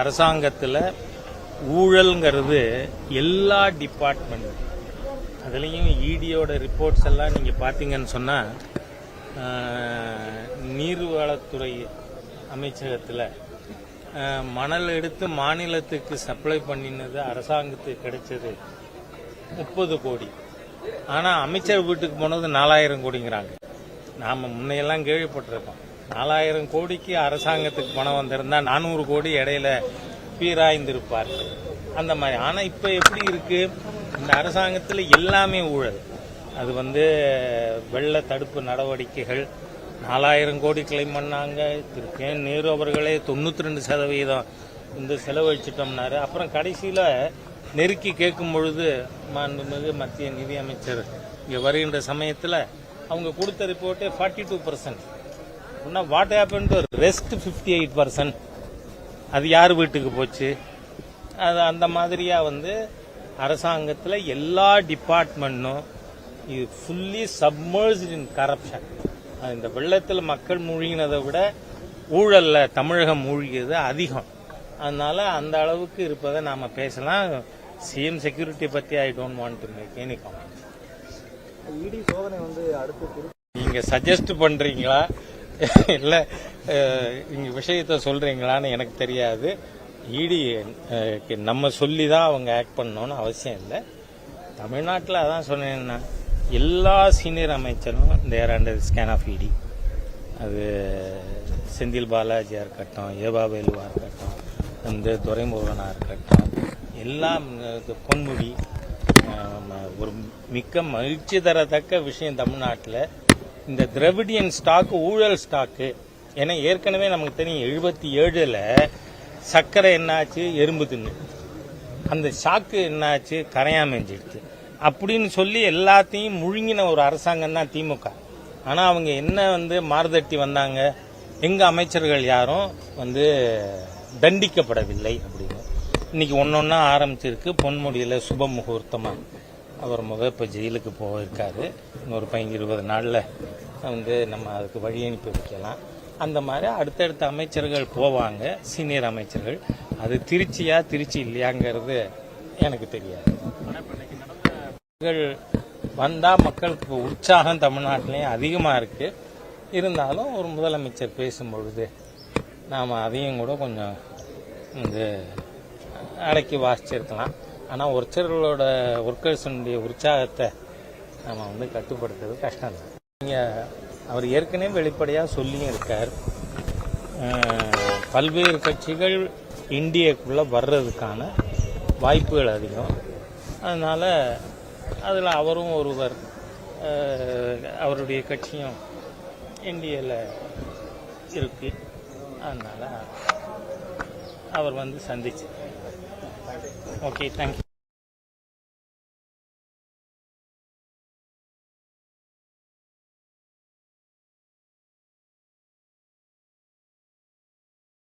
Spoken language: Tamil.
அரசாங்கத்தில் ஊழல்ங்கிறது எல்லா டிபார்ட்மெண்ட் அதுலேயும் இடியோட ரிப்போர்ட்ஸ் எல்லாம் நீங்கள் பார்த்தீங்கன்னு சொன்னால் நீர்வளத்துறை அமைச்சகத்தில் மணல் எடுத்து மாநிலத்துக்கு சப்ளை பண்ணினது அரசாங்கத்துக்கு கிடைச்சது முப்பது கோடி. ஆனால் அமைச்சர் வீட்டுக்கு போனது நாலாயிரம் கோடிங்கிறாங்க. நாம் முன்னையெல்லாம் கேள்விப்பட்டிருக்கோம். நாலாயிரம் கோடிக்கு அரசாங்கத்துக்கு பணம் வந்திருந்தா நானூறு கோடி இடையில பீராய்ந்திருப்பார். அந்த மாதிரி. ஆனால் இப்போ எப்படி இருக்கு? இந்த அரசாங்கத்தில் எல்லாமே ஊழல். அது வந்து வெள்ள தடுப்பு நடவடிக்கைகள். நாலாயிரம் கோடி கிளைம் பண்ணாங்க. திரு கே நேரு அவர்களே தொண்ணூற்றி ரெண்டு சதவீதம் இந்த செலவழிச்சிட்டோம்னாரு. அப்புறம் கடைசியில் நெருக்கி கேட்கும் பொழுது மாண்புமிகு மத்திய நிதி அமைச்சர் இங்கே வருகின்ற சமயத்தில் அவங்க கொடுத்த ரிப்போர்ட்டே ஃபார்ட்டி டூ பர்சன்ட் அப்படின்னா what happen to rest fifty eight percent அது யார் வீட்டுக்கு போச்சு? அது அந்த மாதிரியா வந்து அரசாங்கத்தில் எல்லா டிபார்ட்மெண்ட்டும் இது ஃபுல்லி சப்மர்ஸ்ட் இன் கரப்ஷன் இந்த வெள்ளத்தில் மக்கள் மூழ்கினதை விட ஊழல்ல தமிழகம் மூழ்கியது அதிகம். அதனால அந்த அளவுக்கு இருப்பதை நாம பேசலாம். சிஎம் செக்யூரிட்டி பத்தி I don't want to make any comment IT சோதனை வந்து அடுத்து திரு நீங்க சஜஸ்ட் பண்றீங்களா? இல்லை இங்கே விஷயத்த சொல்கிறீங்களான்னு எனக்கு தெரியாது. இடி நம்ம சொல்லி தான் அவங்க ஆக்ட் பண்ணணும்னு அவசியம் இல்லை. தமிழ்நாட்டில் அதான் சொன்னேன்னா எல்லா சீனியர் அமைச்சரும் தேர் அண்டர் ஸ்கேன் ஆஃப் இடி அது செந்தில் பாலாஜியாக இருக்கட்டும் ஏபா இருக்கட்டும் வந்து துரைமுருகனாக இருக்கட்டும் எல்லாம் பொன்முடி ஒரு மிக்க மகிழ்ச்சி தரத்தக்க விஷயம் தமிழ்நாட்டில். இந்த திரவிடியன் ஸ்டாக்கு ஊழல் ஸ்டாக்கு ஏன்னா ஏற்கனவே நமக்கு தெரியும் எழுபத்தி ஏழில் சர்க்கரை என்னாச்சு? எறும்பு தின்னு. அந்த ஷாக்கு என்னாச்சு? கரையாமஞ்சிடுச்சு அப்படின்னு சொல்லி எல்லாத்தையும் முழுங்கின ஒரு அரசாங்கம் தான் திமுக. ஆனால் அவங்க என்ன வந்து மாறுதட்டி வந்தாங்க? எங்கள் அமைச்சர்கள் யாரும் வந்து தண்டிக்கப்படவில்லை அப்படின்னு. இன்னைக்கு ஒன்றா ஆரம்பிச்சிருக்கு. பொன்முடியில் சுப முகூர்த்தமாக அவர் முத இப்போ ஜெயிலுக்கு போயிருக்காரு. இன்னொரு பையன் இருபது நாளில் வந்து நம்ம அதுக்கு வழி அனுப்பி வைக்கலாம். அந்த மாதிரி அடுத்தடுத்த அமைச்சர்கள் போவாங்க சீனியர் அமைச்சர்கள். அது திருச்சியா திருச்சி இல்லையாங்கிறது எனக்கு தெரியாது. வந்தால் வந்தா மக்களுக்கு உற்சாகம் தமிழ்நாட்டிலையும் அதிகமாக இருக்கு. இருந்தாலும் ஒரு முதலமைச்சர் பேசும்பொழுது நாம் அதையும் கூட கொஞ்சம் வந்து அடக்கி வாசிச்சிருக்கலாம். ஆனால் ஒர்க்கர்களோட ஒர்க்கர்ஸுடைய உற்சாகத்தை நம்ம வந்து கட்டுப்படுத்துறது கஷ்டம் தான் நீங்கள் அவர் ஏற்கனவே வெளிப்படையாக சொல்லியும் இருக்கார். பல்வேறு கட்சிகள் இந்தியாக்குள்ளே வர்றதுக்கான வாய்ப்புகள் அதிகம். அதனால் அதில் அவரும் ஒருவர் அவருடைய கட்சியும் இந்தியாவில் இருக்கு. அதனால் அவர் வந்து சந்திச்சு. Okay thank you